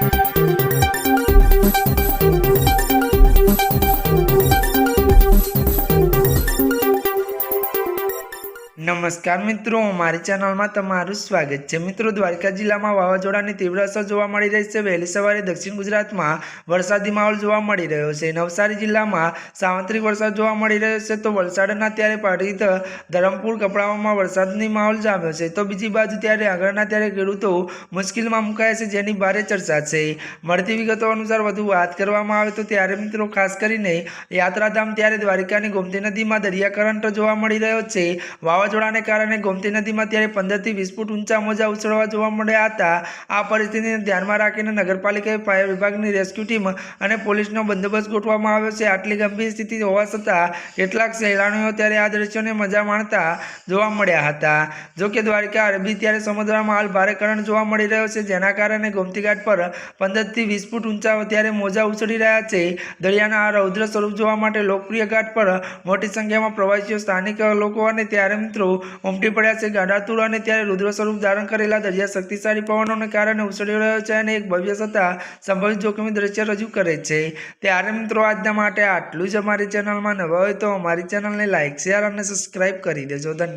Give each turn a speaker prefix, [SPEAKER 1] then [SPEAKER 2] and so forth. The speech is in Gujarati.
[SPEAKER 1] Thank you. નમસ્કાર મિત્રો, મારી ચેનલમાં તમારું સ્વાગત છે. મિત્રો, દ્વારકા જિલ્લામાં વાવાઝોડાની તીવ્ર અસર જોવા મળી રહી છે. વહેલી સવારે દક્ષિણ ગુજરાતમાં વરસાદી માહોલ જોવા મળી રહ્યો છે. નવસારી જિલ્લામાં સાવંત્રિક વરસાદ જોવા મળી રહ્યો છે. તો વલસાડના ત્યારે પાટીત ધરમપુર કપડાઓમાં વરસાદની માહોલ જામ્યો છે. તો બીજી બાજુ ત્યારે આગળના ત્યારે ખેડૂતો મુશ્કેલમાં મુકાયા છે, જેની ભારે ચર્ચા છે. મળતી વિગતો અનુસાર વધુ વાત કરવામાં આવે તો ત્યારે મિત્રો, ખાસ કરીને યાત્રાધામ ત્યારે દ્વારિકાની ગોમતી નદીમાં દરિયા કરંટ જોવા મળી રહ્યો છે. વાવાઝોડાને કારણે ગોમતી નદીમાં ત્યારે પંદરથી વીસ ફૂટ ઊંચા મોજા ઉછળવા જોવા મળ્યા હતા. આ પરિસ્થિતિને ધ્યાનમાં રાખીને નગરપાલિકાએ ફાયર વિભાગની રેસ્ક્યુ ટીમ અને પોલીસનો બંદોબસ્ત ગોઠવવામાં આવ્યો છે. આટલી ગંભીર સ્થિતિ હોવા છતાં કેટલાક સહેલાણીઓ ત્યારે આ દ્રશ્યોને મજા માણતા જોવા મળ્યા હતા. જો કે દ્વારિકા અરબી ત્યારે સમુદ્રમાં હાલ ભારે કરંટ જોવા મળી રહ્યો છે, જેના કારણે ગોમતી ઘાટ પર પંદરથી વીસ ફૂટ ઊંચા ત્યારે મોજા ઉછળી રહ્યા છે. દરિયાના આ રૌદ્ર સ્વરૂપ જોવા માટે લોકપ્રિય ઘાટ પર મોટી સંખ્યામાં પ્રવાસીઓ, સ્થાનિક લોકો અને ત્યારે મિત્રો ઉમટી પડ્યા છે ગાડાતુર અને ત્યારે રુદ્ર સ્વરૂપ ધારણ કરેલા દરિયા શક્તિશાળી પવનોને કારણે ઉછળી રહ્યો છે અને એક ભવ્ય સત્તા સંભવિત જોખમી દ્રશ્ય રજૂ કરે છે. ત્યારે મિત્રો, આજના માટે આટલું જ અમારી ચેનલમાં નવા હોય તો અમારી ચેનલને લાઇક શેર અને સબસ્ક્રાઇબ કરી દેજો. ધન્યવાદ.